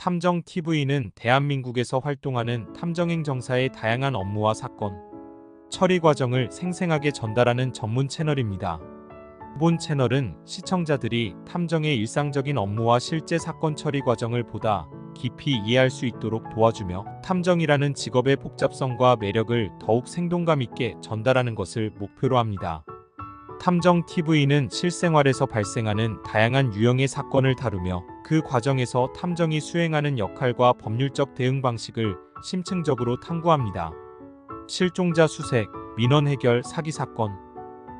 탐정 TV는 대한민국에서 활동하는 탐정행정사의 다양한 업무와 사건, 처리 과정을 생생하게 전달하는 전문 채널입니다. 본 채널은 시청자들이 탐정의 일상적인 업무와 실제 사건 처리 과정을 보다 깊이 이해할 수 있도록 도와주며 탐정이라는 직업의 복잡성과 매력을 더욱 생동감 있게 전달하는 것을 목표로 합니다. 탐정 TV는 실생활에서 발생하는 다양한 유형의 사건을 다루며 그 과정에서 탐정이 수행하는 역할과 법률적 대응 방식을 심층적으로 탐구합니다. 실종자 수색, 민원 해결, 사기 사건,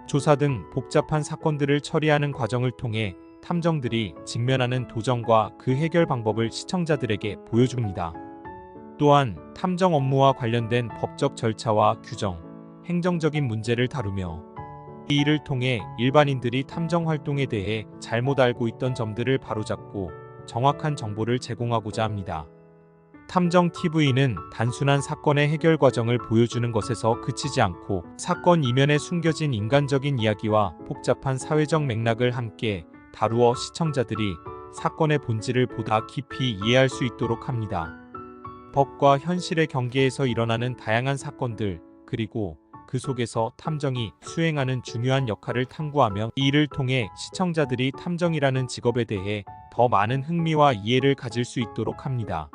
조사 등 복잡한 사건들을 처리하는 과정을 통해 탐정들이 직면하는 도전과 그 해결 방법을 시청자들에게 보여줍니다. 또한 탐정 업무와 관련된 법적 절차와 규정, 행정적인 문제를 다루며 이 일을 통해 일반인들이 탐정 활동에 대해 잘못 알고 있던 점들을 바로잡고 정확한 정보를 제공하고자 합니다. 탐정 TV는 단순한 사건의 해결 과정을 보여주는 것에서 그치지 않고 사건 이면에 숨겨진 인간적인 이야기와 복잡한 사회적 맥락을 함께 다루어 시청자들이 사건의 본질을 보다 깊이 이해할 수 있도록 합니다. 법과 현실의 경계에서 일어나는 다양한 사건들, 그리고 그 속에서 탐정이 수행하는 중요한 역할을 탐구하며 이 일을 통해 시청자들이 탐정이라는 직업에 대해 더 많은 흥미와 이해를 가질 수 있도록 합니다.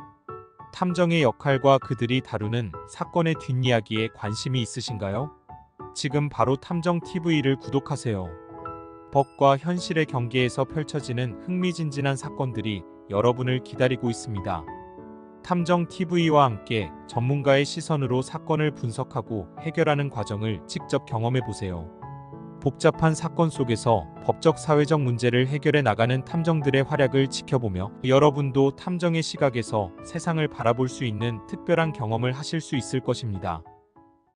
탐정의 역할과 그들이 다루는 사건의 뒷이야기에 관심이 있으신가요? 지금 바로 탐정 TV를 구독하세요. 법과 현실의 경계에서 펼쳐지는 흥미진진한 사건들이 여러분을 기다리고 있습니다. 탐정 TV와 함께 전문가의 시선으로 사건을 분석하고 해결하는 과정을 직접 경험해 보세요. 복잡한 사건 속에서 법적 사회적 문제를 해결해 나가는 탐정들의 활약을 지켜보며 여러분도 탐정의 시각에서 세상을 바라볼 수 있는 특별한 경험을 하실 수 있을 것입니다.